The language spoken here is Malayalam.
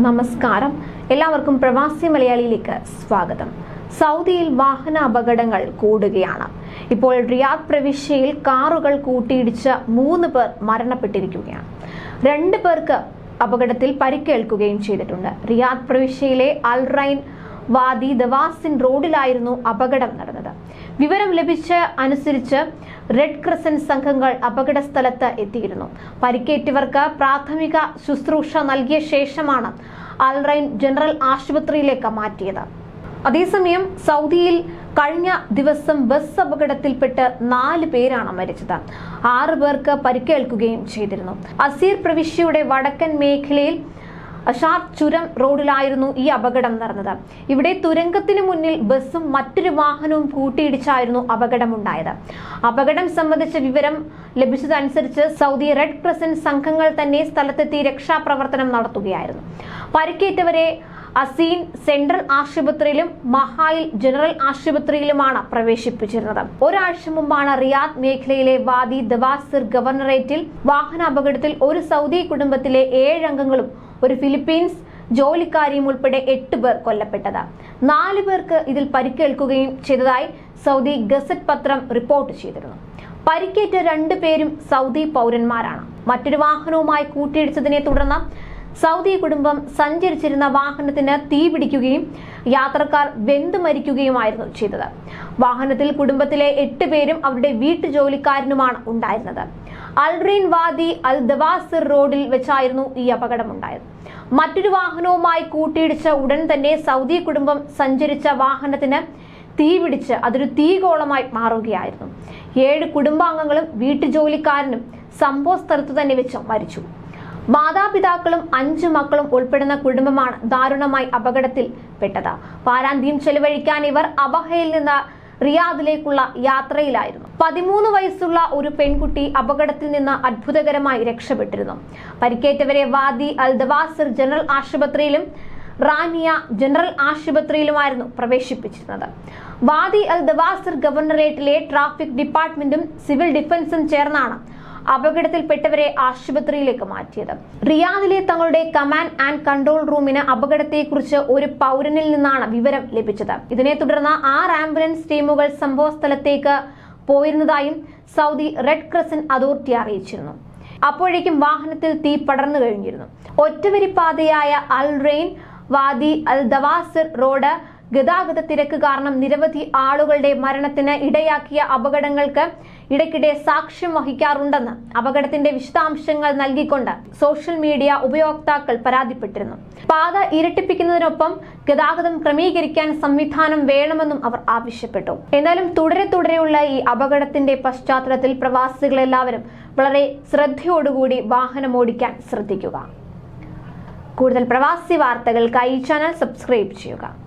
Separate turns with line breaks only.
നമസ്കാരം. എല്ലാവർക്കും പ്രവാസി മലയാളിയിലേക്ക് സ്വാഗതം. സൗദിയിൽ വാഹന അപകടങ്ങൾ കൂടുകയാണ്. ഇപ്പോൾ റിയാദ് പ്രവിശ്യയിൽ കാറുകൾ കൂട്ടിയിടിച്ച് മൂന്ന് പേർ മരണപ്പെട്ടിരിക്കുകയാണ്. രണ്ട് പേർക്ക് അപകടത്തിൽ പരിക്കേൽക്കുകയും ചെയ്തിട്ടുണ്ട്. റിയാദ് പ്രവിശ്യയിലെ അൽറൈൻ വാദി ദവാസിൻ റോഡിലായിരുന്നു അപകടം നടന്നത്. വിവരം ലഭിച്ച അനുസരിച്ച് റെഡ് ക്രസന്റ് സംഘങ്ങൾ അപകട സ്ഥലത്ത് എത്തിയിരുന്നു. പരിക്കേറ്റവർക്ക് പ്രാഥമിക ശുശ്രൂഷ നൽകിയ ശേഷമാണ് അൽറൈൻ ജനറൽ ആശുപത്രിയിലേക്ക് മാറ്റിയത്. അതേസമയം സൗദിയിൽ കഴിഞ്ഞ ദിവസം ബസ് അപകടത്തിൽപ്പെട്ട് നാല് പേരാണ് മരിച്ചത്. ആറ് പേർക്ക് പരിക്കേൽക്കുകയും ചെയ്തിരുന്നു. അസീർ പ്രവിശ്യയുടെ വടക്കൻ മേഖലയിൽ അഷാദ് ചുരം റോഡിലായിരുന്നു ഈ അപകടം നടന്നത്. ഇവിടെ തുരങ്കത്തിന് മുന്നിൽ ബസ്സും മറ്റൊരു വാഹനവും കൂട്ടിയിടിച്ചായിരുന്നു അപകടമുണ്ടായത്. അപകടം സംബന്ധിച്ച വിവരം ലഭിച്ചതനുസരിച്ച് സൗദി റെഡ് ക്രസന്റ് സംഘങ്ങൾ തന്നെ സ്ഥലത്തെത്തി രക്ഷാപ്രവർത്തനം നടത്തുകയായിരുന്നു. പരിക്കേറ്റവരെ അസീൻ സെൻട്രൽ ആശുപത്രിയിലും മഹായിൽ ജനറൽ ആശുപത്രിയിലുമാണ് പ്രവേശിപ്പിച്ചിരുന്നത്. ഒരാഴ്ച മുമ്പാണ് റിയാദ് മേഖലയിലെ വാദി ദവാസിർ ഗവർണറേറ്റിൽ വാഹനാപകടത്തിൽ ഒരു സൗദി കുടുംബത്തിലെ ഏഴംഗങ്ങളും ഒരു ഫിലിപ്പീൻസ് ജോലിക്കാരിയും ഉൾപ്പെടെ എട്ട് പേർ കൊല്ലപ്പെട്ടത്. നാല് പേർക്ക് ഇതിൽ പരിക്കേൽക്കുകയും ചെയ്തതായി സൗദി ഗസറ്റ് പത്രം റിപ്പോർട്ട് ചെയ്തിരുന്നു. പരിക്കേറ്റ രണ്ടു പേരും സൗദി പൗരന്മാരാണ്. മറ്റൊരു വാഹനവുമായി കൂട്ടിയിടിച്ചതിനെ തുടർന്ന് സൗദി കുടുംബം സഞ്ചരിച്ചിരുന്ന വാഹനത്തിന് തീപിടിക്കുകയും യാത്രക്കാർ വെന്തു മരിക്കുകയുമായിരുന്നു ചെയ്തത്. വാഹനത്തിൽ കുടുംബത്തിലെ എട്ട് പേരും അവരുടെ വീട്ടു ജോലിക്കാരനുമാണ് ഉണ്ടായിരുന്നത്. അൽറീൻ വാദി അൽ ദവാസിർ റോഡിൽ വെച്ചായിരുന്നു ഈ അപകടമുണ്ടായത്. മറ്റൊരു വാഹനവുമായി കൂട്ടിയിടിച്ച ഉടൻ തന്നെ സൗദി കുടുംബം സഞ്ചരിച്ച വാഹനത്തിന് തീപിടിച്ച് അതൊരു തീകോളമായി മാറുകയായിരുന്നു. ഏഴ് കുടുംബാംഗങ്ങളും വീട്ടുജോലിക്കാരനും സംഭവ സ്ഥലത്ത് തന്നെ വെച്ച് മരിച്ചു. മാതാപിതാക്കളും അഞ്ചു മക്കളും ഉൾപ്പെടുന്ന കുടുംബമാണ് ദാരുണമായി അപകടത്തിൽ പെട്ടത്. പാരാന്ത്യം ചെലവഴിക്കാൻ ഇവർ അബഹയിൽ നിന്ന് റിയാദിലേക്കുള്ള യാത്രയിലായിരുന്നു. പതിമൂന്ന് വയസ്സുള്ള ഒരു പെൺകുട്ടി അപകടത്തിൽ നിന്ന് അത്ഭുതകരമായി രക്ഷപ്പെട്ടിരുന്നു. പരിക്കേറ്റവരെ വാദി അൽ ദവാസർ ജനറൽ ആശുപത്രിയിലും റാനിയ ജനറൽ ആശുപത്രിയിലുമായിരുന്നു പ്രവേശിപ്പിച്ചിരുന്നത്. വാദി അൽ ദവാസർ ഗവർണറേറ്റിലെ ട്രാഫിക് ഡിപ്പാർട്ട്മെന്റും സിവിൽ ഡിഫൻസും ചേർന്നാണ് അപകടത്തിൽപ്പെട്ടവരെ ആശുപത്രിയിലേക്ക് മാറ്റിയത്. റിയാദിലെ തങ്ങളുടെ കമാൻഡ് ആൻഡ് കൺട്രോൾ റൂമിന് അപകടത്തെക്കുറിച്ച് ഒരു പൗരനിൽ നിന്നാണ് വിവരം ലഭിച്ചത്. ഇതിനെ തുടർന്ന് ആറ് ആംബുലൻസ് ടീമുകൾ സംഭവ സ്ഥലത്തേക്ക് പോയിരുന്നതായും സൗദി റെഡ് ക്രസന്റ് അതോറിറ്റി അറിയിച്ചിരുന്നു. അപ്പോഴേക്കും വാഹനത്തിൽ തീ പടർന്നു കഴിഞ്ഞിരുന്നു. ഒറ്റവരിപ്പാതയായ അൽ റെയിൻ വാദി അൽ ദവാസിർ റോഡ് ഗതാഗത തിരക്ക് കാരണം നിരവധി ആളുകളുടെ മരണത്തിന് ഇടയാക്കിയ അപകടങ്ങൾക്ക് ഇടയ്ക്കിടെ സാക്ഷ്യം വഹിക്കാറുണ്ടെന്ന് അപകടത്തിന്റെ വിശദാംശങ്ങൾ നൽകിക്കൊണ്ട് സോഷ്യൽ മീഡിയ ഉപയോക്താക്കൾ പരാതിപ്പെട്ടിരുന്നു. പാത ഇരട്ടിപ്പിക്കുന്നതിനൊപ്പം ഗതാഗതം ക്രമീകരിക്കാൻ സംവിധാനം വേണമെന്നും അവർ ആവശ്യപ്പെട്ടു. എന്നാലും തുടരെ തുടരെയുള്ള ഈ അപകടത്തിന്റെ പശ്ചാത്തലത്തിൽ പ്രവാസികളെല്ലാവരും വളരെ ശ്രദ്ധയോടുകൂടി വാഹനം ഓടിക്കാൻ ശ്രദ്ധിക്കുക. കൂടുതൽ പ്രവാസി വാർത്തകൾക്കായി ചാനൽ സബ്സ്ക്രൈബ് ചെയ്യുക.